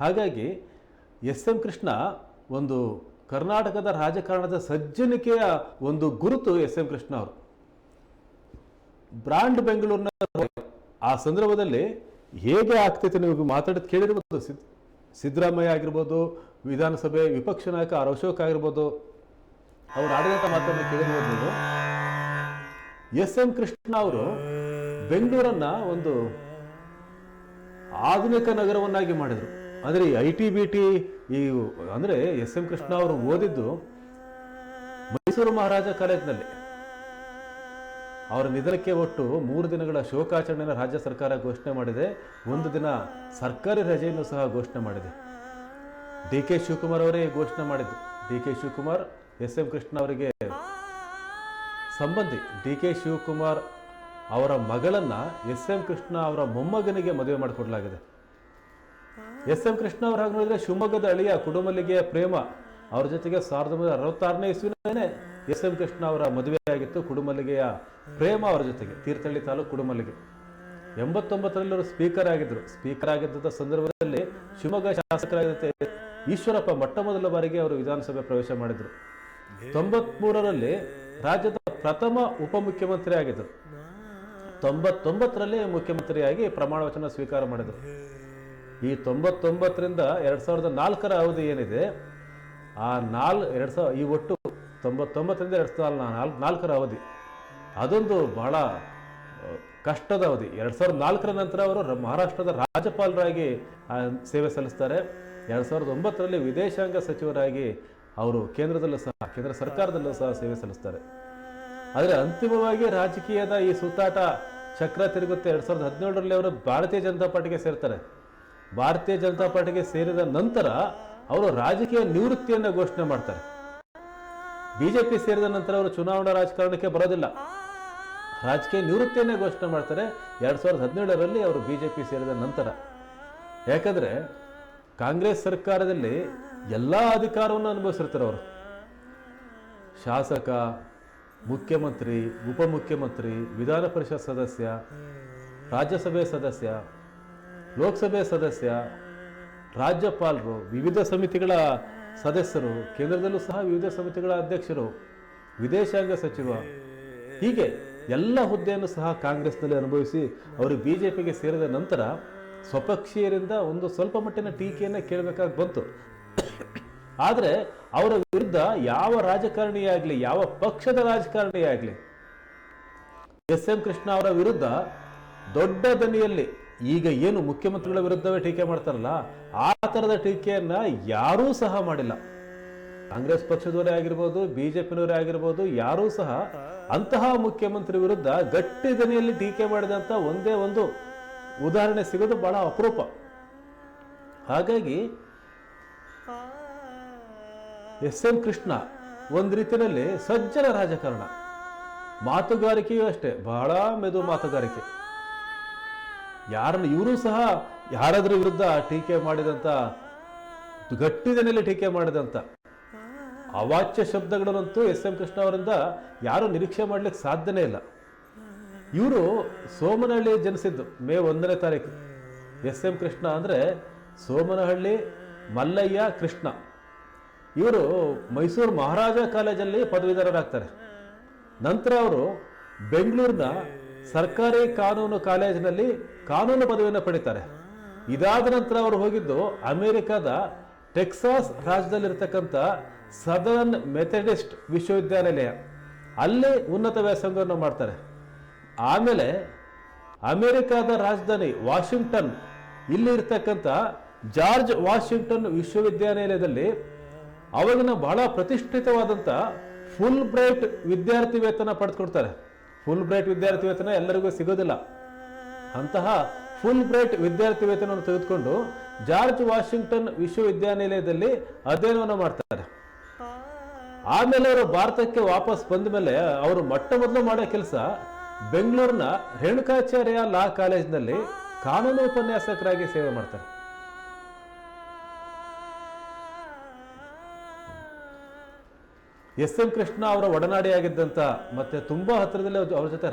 ಹಾಗಾಗಿ S M Krishna ಒಂದು ಕರ್ನಾಟಕದ ರಾಜಕಾರಣದ ಸಜ್ಜನಿಕೆಯ ಒಂದು ಗುರುತು ಎಸ್ ಎಂ ಕೃಷ್ಣ ಅವರು. ಬ್ರಾಂಡ್ ಬೆಂಗಳೂರಿನ ಆ ಸಂದರ್ಭದಲ್ಲಿ ಹೇಗೆ ಆಗ್ತೈತೆ ನೀವು ಮಾತಾಡೋದು ಕೇಳಿರ್ಬೋದು. ಸಿದ್ ಸಿದ್ದರಾಮಯ್ಯ ಆಗಿರ್ಬೋದು, ವಿಧಾನಸಭೆ ವಿಪಕ್ಷ ನಾಯಕ ಆರ್ ಅಶೋಕ್ ಆಗಿರ್ಬೋದು, ಅವರು ಆಡಳಿತ ಮಾತನ್ನು ಕೇಳಿರ್ಬೋದು ನೀವು. ಎಸ್ ಎಂ ಕೃಷ್ಣ ಅವರು ಬೆಂಗಳೂರನ್ನ ಒಂದು ಆಧುನಿಕ ನಗರವನ್ನಾಗಿ ಮಾಡಿದರು. ಅಂದರೆ ಈ ಐ ಟಿ ಬಿ ಟಿ ಈ ಅಂದರೆ ಎಸ್ ಎಂ ಕೃಷ್ಣ ಅವರು ಓದಿದ್ದು ಮೈಸೂರು ಮಹಾರಾಜ ಕಾಲೇಜಿನಲ್ಲಿ. ಅವರ ನಿಧನಕ್ಕೆ ಒಟ್ಟು ಮೂರು ದಿನಗಳ ಶೋಕಾಚರಣೆಯನ್ನು ರಾಜ್ಯ ಸರ್ಕಾರ ಘೋಷಣೆ ಮಾಡಿದೆ. ಒಂದು ದಿನ ಸರ್ಕಾರಿ ರಜೆಯನ್ನು ಸಹ ಘೋಷಣೆ ಮಾಡಿದೆ. ಡಿ ಕೆ ಶಿವಕುಮಾರ್ ಅವರೇ ಘೋಷಣೆ ಮಾಡಿದ್ದು. D K Shivakumar, S M Krishna ಅವರಿಗೆ ಸಂಬಂಧಿ. ಡಿ ಕೆ ಶಿವಕುಮಾರ್ ಅವರ ಮಗಳನ್ನ ಎಸ್ ಎಂ ಕೃಷ್ಣ ಅವರ ಮೊಮ್ಮಗನಿಗೆ ಮದುವೆ ಮಾಡಿಕೊಡಲಾಗಿದೆ. ಎಸ್ ಎಂ ಕೃಷ್ಣ ಅವರು ಹಾಗೆ ನೋಡಿದ್ರೆ ಶಿವಮೊಗ್ಗದ ಅಳಿಯ ಕುಡುಮಲ್ಲಿಗೆಯ ಪ್ರೇಮ, ಅವ್ರ ಜೊತೆಗೆ ಸಾವಿರದ ಒಂಬೈನೂರ ಅರವತ್ತಾರನೇ ಇಸ್ವಿನೇ ಎಸ್ ಎಂ ಕೃಷ್ಣ ಅವರ ಮದುವೆ ಆಗಿತ್ತು ಕುಡುಮಲ್ಲಿಗೆಯ ಪ್ರೇಮ ಅವರ ಜೊತೆಗೆ, ತೀರ್ಥಹಳ್ಳಿ ತಾಲೂಕು ಕುಡುಮಲ್ಲಿಗೆ. ಎಂಬತ್ತೊಂಬತ್ತರಲ್ಲಿ ಅವರು ಸ್ಪೀಕರ್ ಆಗಿದ್ರು. ಸ್ಪೀಕರ್ ಆಗಿದ್ದ ಸಂದರ್ಭದಲ್ಲಿ ಶಿವಮೊಗ್ಗ ಶಾಸಕರಾಗಿದ್ದ ಈಶ್ವರಪ್ಪ ಮೊಟ್ಟ ಮೊದಲ ಬಾರಿಗೆ ಅವರು ವಿಧಾನಸಭೆ ಪ್ರವೇಶ ಮಾಡಿದ್ರು. ತೊಂಬತ್ಮೂರರಲ್ಲಿ ರಾಜ್ಯದ ಪ್ರಥಮ ಉಪಮುಖ್ಯಮಂತ್ರಿ ಆಗಿದ್ದರು ತೊಂಬತ್ತೊಂಬತ್ತರಲ್ಲಿ ಮುಖ್ಯಮಂತ್ರಿಯಾಗಿ ಪ್ರಮಾಣ ವಚನ ಸ್ವೀಕಾರ ಮಾಡಿದರು. ಈ ತೊಂಬತ್ತೊಂಬತ್ತರಿಂದ ಎರಡು ಸಾವಿರದ ನಾಲ್ಕರ ಅವಧಿ ಏನಿದೆ, ಆ ನಾಲ್, ಎರಡು ಸಾವಿರ, ಈ ಒಟ್ಟು ತೊಂಬತ್ತೊಂಬತ್ತರಿಂದ ಎರಡು ಸಾವಿರದ ನಾಲ್ಕು ನಾಲ್ಕರ ಅವಧಿ. ಅದೊಂದು ಬಹಳ ಕಷ್ಟದ ಅವಧಿ. ಎರಡು ಸಾವಿರದ ನಾಲ್ಕರ ನಂತರ ಅವರು ಮಹಾರಾಷ್ಟ್ರದ ರಾಜ್ಯಪಾಲರಾಗಿ ಸೇವೆ ಸಲ್ಲಿಸ್ತಾರೆ. ಎರಡು ಸಾವಿರದ ಒಂಬತ್ತರಲ್ಲಿ ವಿದೇಶಾಂಗ ಸಚಿವರಾಗಿ ಅವರು ಕೇಂದ್ರದಲ್ಲೂ ಸಹ, ಕೇಂದ್ರ ಸರ್ಕಾರದಲ್ಲೂ ಸಹ ಸೇವೆ ಸಲ್ಲಿಸ್ತಾರೆ. ಆದರೆ ಅಂತಿಮವಾಗಿ ರಾಜಕೀಯದ ಈ ಸುತ್ತಾಟ ಚಕ್ರ ತಿರುಗುತ್ತೆ. ಎರಡು ಸಾವಿರದ ಹದಿನೇಳರಲ್ಲಿ ಅವರು ಭಾರತೀಯ ಜನತಾ ಪಾರ್ಟಿಗೆ ಸೇರ್ತಾರೆ. ಭಾರತೀಯ ಜನತಾ ಪಾರ್ಟಿಗೆ ಸೇರಿದ ನಂತರ ಅವರು ರಾಜಕೀಯ ನಿವೃತ್ತಿಯನ್ನು ಘೋಷಣೆ ಮಾಡ್ತಾರೆ. ಬಿಜೆಪಿ ಸೇರಿದ ನಂತರ ಅವರು ಚುನಾವಣಾ ರಾಜಕಾರಣಕ್ಕೆ ಬರೋದಿಲ್ಲ. ರಾಜಕೀಯ ನಿವೃತ್ತಿಯನ್ನೇ ಘೋಷಣೆ ಮಾಡ್ತಾರೆ. ಎರಡು ಸಾವಿರದ ಹದಿನೇಳರಲ್ಲಿ ಅವರು ಬಿಜೆಪಿ ಸೇರಿದ ನಂತರ. ಯಾಕಂದ್ರೆ ಕಾಂಗ್ರೆಸ್ ಸರ್ಕಾರದಲ್ಲಿ ಎಲ್ಲ ಅಧಿಕಾರವನ್ನು ಅನುಭವಿಸಿರ್ತಾರೆ ಅವರು. ಶಾಸಕ, ಮುಖ್ಯಮಂತ್ರಿ, ಉಪಮುಖ್ಯಮಂತ್ರಿ, ವಿಧಾನ ಪರಿಷತ್ ಸದಸ್ಯ, ರಾಜ್ಯಸಭೆ ಸದಸ್ಯ ಲೋಕಸಭೆ ಸದಸ್ಯ, ರಾಜ್ಯಪಾಲರು, ವಿವಿಧ ಸಮಿತಿಗಳ ಸದಸ್ಯರು, ಕೇಂದ್ರದಲ್ಲೂ ಸಹ ವಿವಿಧ ಸಮಿತಿಗಳ ಅಧ್ಯಕ್ಷರು, ವಿದೇಶಾಂಗ ಸಚಿವ, ಹೀಗೆ ಎಲ್ಲ ಹುದ್ದೆಯನ್ನು ಸಹ ಕಾಂಗ್ರೆಸ್ನಲ್ಲಿ ಅನುಭವಿಸಿ ಅವರು ಬಿ ಜೆ ಪಿಗೆ ಸೇರಿದ ನಂತರ ಸ್ವಪಕ್ಷೀಯರಿಂದ ಒಂದು ಸ್ವಲ್ಪ ಮಟ್ಟಿನ ಟೀಕೆಯನ್ನು ಕೇಳಬೇಕಾಗಿ ಬಂತು. ಆದರೆ ಅವರ ವಿರುದ್ಧ ಯಾವ ರಾಜಕಾರಣಿಯಾಗಲಿ ಯಾವ ಪಕ್ಷದ ರಾಜಕಾರಣಿಯಾಗಲಿ ಎಸ್ ಎಂ ಕೃಷ್ಣ ಅವರ ವಿರುದ್ಧ ದೊಡ್ಡ ದನಿಯಲ್ಲಿ ಈಗ ಏನು ಮುಖ್ಯಮಂತ್ರಿಗಳ ವಿರುದ್ಧವೇ ಟೀಕೆ ಮಾಡ್ತಾರಲ್ಲ, ಆ ಥರದ ಟೀಕೆಯನ್ನ ಯಾರೂ ಸಹ ಮಾಡಿಲ್ಲ. ಕಾಂಗ್ರೆಸ್ ಪಕ್ಷದವರೇ ಆಗಿರ್ಬೋದು, ಬಿಜೆಪಿನವರೇ ಆಗಿರ್ಬೋದು, ಯಾರೂ ಸಹ ಅಂತಹ ಮುಖ್ಯಮಂತ್ರಿ ವಿರುದ್ಧ ಗಟ್ಟಿ ದನಿಯಲ್ಲಿ ಟೀಕೆ ಮಾಡಿದಂಥ ಒಂದೇ ಒಂದು ಉದಾಹರಣೆ ಸಿಗೋದು ಬಹಳ ಅಪರೂಪ. ಹಾಗಾಗಿ ಎಸ್ ಎಂ ಕೃಷ್ಣ ಒಂದು ರೀತಿಯಲ್ಲಿ ಸಜ್ಜನ ರಾಜಕಾರಣ. ಮಾತುಗಾರಿಕೆಯೂ ಅಷ್ಟೇ, ಬಹಳ ಮೆದು ಮಾತುಗಾರಿಕೆ. ಯಾರನ್ನು ಇವರು ಸಹ ಯಾರಾದ್ರ ವಿರುದ್ಧ ಟೀಕೆ ಮಾಡಿದಂಥ ಗಟ್ಟಿದನಲ್ಲಿ ಟೀಕೆ ಮಾಡಿದಂಥ ಅವಾಚ್ಯ ಶಬ್ದಗಳನ್ನಂತೂ ಎಸ್ ಎಂ ಕೃಷ್ಣ ಅವರಿಂದ ಯಾರು ನಿರೀಕ್ಷೆ ಮಾಡ್ಲಿಕ್ಕೆ ಸಾಧ್ಯನೇ ಇಲ್ಲ. ಇವರು ಸೋಮನಹಳ್ಳಿ ಜನಿಸಿದ್ದು ಮೇ ಒಂದನೇ ತಾರೀಕು. ಎಸ್ ಎಂ ಕೃಷ್ಣ ಅಂದರೆ ಸೋಮನಹಳ್ಳಿ ಮಲ್ಲಯ್ಯ ಕೃಷ್ಣ. ಇವರು ಮೈಸೂರು ಮಹಾರಾಜ ಕಾಲೇಜಲ್ಲಿ ಪದವೀಧರರಾಗ್ತಾರೆ. ನಂತರ ಅವರು ಬೆಂಗಳೂರಿನ ಸರ್ಕಾರಿ ಕಾನೂನು ಕಾಲೇಜಿನಲ್ಲಿ ಕಾನೂನು ಪದವಿಯನ್ನು ಪಡಿತಾರೆ. ಇದಾದ ನಂತರ ಅವರು ಹೋಗಿದ್ದು ಅಮೆರಿಕದ ಟೆಕ್ಸಾಸ್ ರಾಜ್ಯದಲ್ಲಿರ್ತಕ್ಕಂಥ ಸದರ್ನ್ ಮೆಥಡಿಸ್ಟ್ ವಿಶ್ವವಿದ್ಯಾನಿಲಯ. ಅಲ್ಲಿ ಉನ್ನತ ವ್ಯಾಸಂಗವನ್ನು ಮಾಡ್ತಾರೆ. ಆಮೇಲೆ ಅಮೆರಿಕದ ರಾಜಧಾನಿ ವಾಷಿಂಗ್ಟನ್, ಇಲ್ಲಿ ಇರ್ತಕ್ಕಂಥ ಜಾರ್ಜ್ ವಾಷಿಂಗ್ಟನ್ ವಿಶ್ವವಿದ್ಯಾನಿಲಯದಲ್ಲಿ ಅವಾಗಿನ ಬಹಳ ಪ್ರತಿಷ್ಠಿತವಾದಂಥ ಫುಲ್ ಬ್ರೈಟ್ ವಿದ್ಯಾರ್ಥಿ ವೇತನ ಪಡೆದುಕೊಡ್ತಾರೆ. ಫುಲ್ ಬ್ರೈಟ್ ವಿದ್ಯಾರ್ಥಿ ವೇತನ ಎಲ್ಲರಿಗೂ ಸಿಗೋದಿಲ್ಲ. ಅಂತಹ ಫುಲ್ ಬ್ರೈಟ್ ವಿದ್ಯಾರ್ಥಿ ವೇತನವನ್ನು ತೆಗೆದುಕೊಂಡು ಜಾರ್ಜ್ ವಾಷಿಂಗ್ಟನ್ ವಿಶ್ವವಿದ್ಯಾನಿಲಯದಲ್ಲಿ ಅಧ್ಯಯನವನ್ನು ಮಾಡ್ತಾರೆ. ಆಮೇಲೆ ಅವರು ಭಾರತಕ್ಕೆ ವಾಪಸ್ ಬಂದ ಮೇಲೆ ಅವರು ಮೊಟ್ಟ ಮೊದಲು ಮಾಡೋ ಕೆಲಸ ಬೆಂಗಳೂರಿನ ರೇಣುಕಾಚಾರ್ಯ ಲಾ ಕಾಲೇಜಿನಲ್ಲಿ ಕಾನೂನು ಉಪನ್ಯಾಸಕರಾಗಿ ಸೇವೆ ಮಾಡ್ತಾರೆ. ಎಸ್ ಎಂ ಕೃಷ್ಣ ಅವರ ಒಡನಾಡಿಯಾಗಿದ್ದಂಥ ಮತ್ತೆ ತುಂಬಾ ಹತ್ತಿರದಲ್ಲಿ ಅವ್ರ ಜೊತೆ